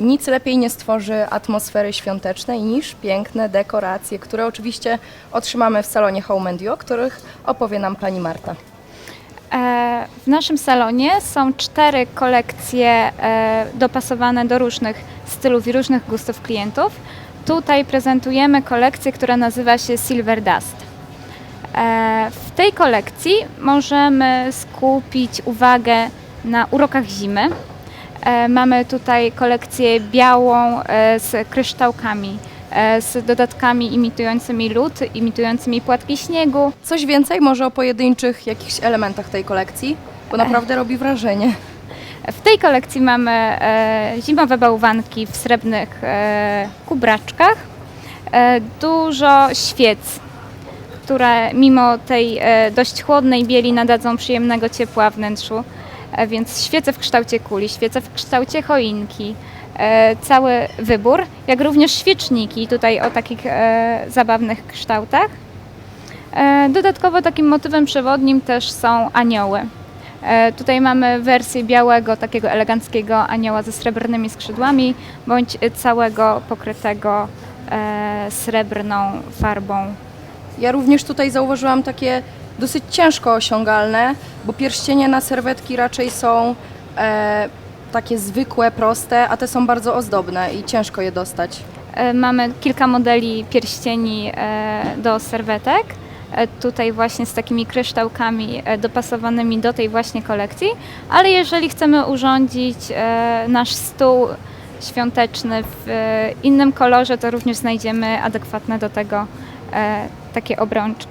Nic lepiej nie stworzy atmosfery świątecznej niż piękne dekoracje, które oczywiście otrzymamy w salonie Home and You, o których opowie nam pani Marta. E, W naszym salonie są cztery kolekcje e, dopasowane do różnych stylów i różnych gustów klientów. Tutaj prezentujemy kolekcję, która nazywa się Silver Dust. E, W tej kolekcji możemy skupić uwagę na urokach zimy. E, Mamy tutaj kolekcję białą e, z kryształkami, e, z dodatkami imitującymi lód, imitującymi płatki śniegu. Coś więcej może o pojedynczych jakichś elementach tej kolekcji, bo naprawdę robi wrażenie. W tej kolekcji mamy zimowe bałwanki w srebrnych kubraczkach, dużo świec, które mimo tej dość chłodnej bieli nadadzą przyjemnego ciepła wnętrzu, więc świece w kształcie kuli, świece w kształcie choinki, e, cały wybór, jak również świeczniki tutaj o takich e, zabawnych kształtach. E, Dodatkowo takim motywem przewodnim też są anioły. E, Tutaj mamy wersję białego, takiego eleganckiego anioła ze srebrnymi skrzydłami, bądź e, całego pokrytego e, srebrną farbą. Ja również tutaj zauważyłam takie dosyć ciężko osiągalne, bo pierścienie na serwetki raczej są e, takie zwykłe, proste, a te są bardzo ozdobne i ciężko je dostać. E, Mamy kilka modeli pierścieni e, do serwetek. e, Tutaj właśnie z takimi kryształkami dopasowanymi do tej właśnie kolekcji, ale jeżeli chcemy urządzić nasz stół świąteczny w innym kolorze, to również znajdziemy adekwatne do tego takie obrączki.